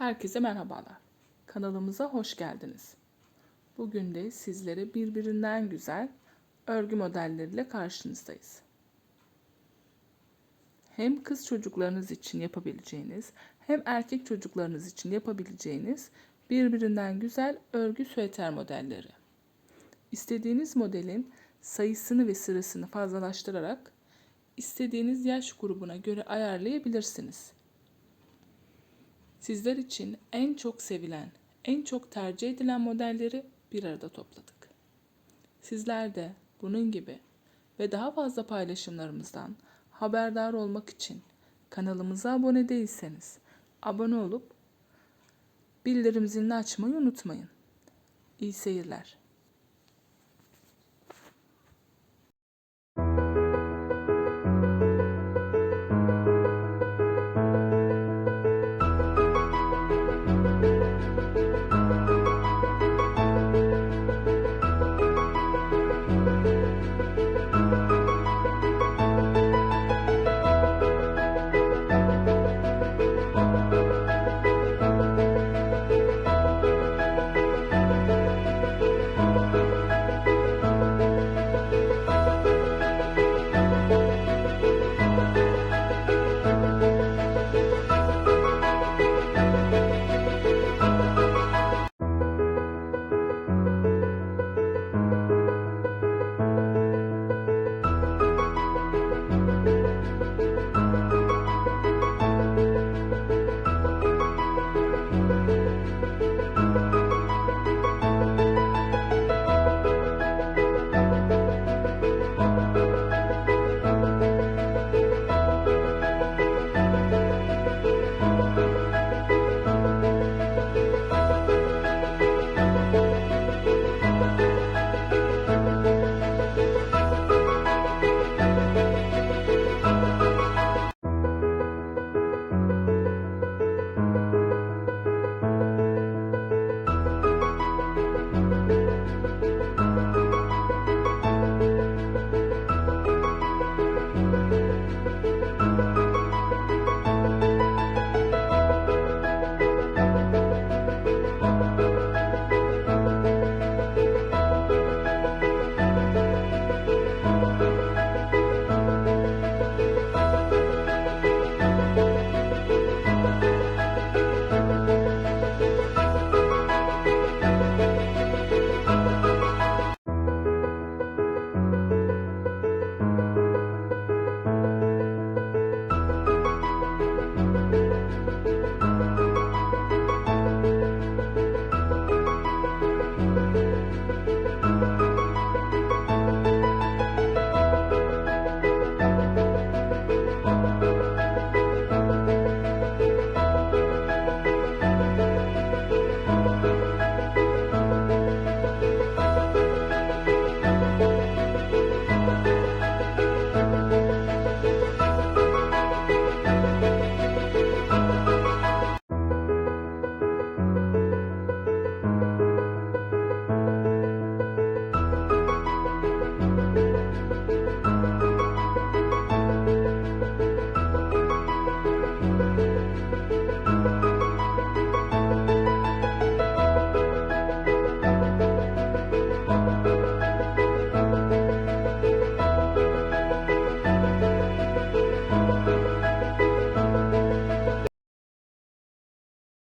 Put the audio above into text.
Herkese merhabalar. Kanalımıza hoş geldiniz. Bugün de sizlere birbirinden güzel örgü modelleriyle karşınızdayız. Hem kız çocuklarınız için yapabileceğiniz hem erkek çocuklarınız için yapabileceğiniz birbirinden güzel örgü süeter modelleri. İstediğiniz modelin sayısını ve sırasını fazlalaştırarak istediğiniz yaş grubuna göre ayarlayabilirsiniz. Sizler için en çok sevilen, en çok tercih edilen modelleri bir arada topladık. Sizler de bunun gibi ve daha fazla paylaşımlarımızdan haberdar olmak için kanalımıza abone değilseniz abone olup bildirim zilini açmayı unutmayın. İyi seyirler.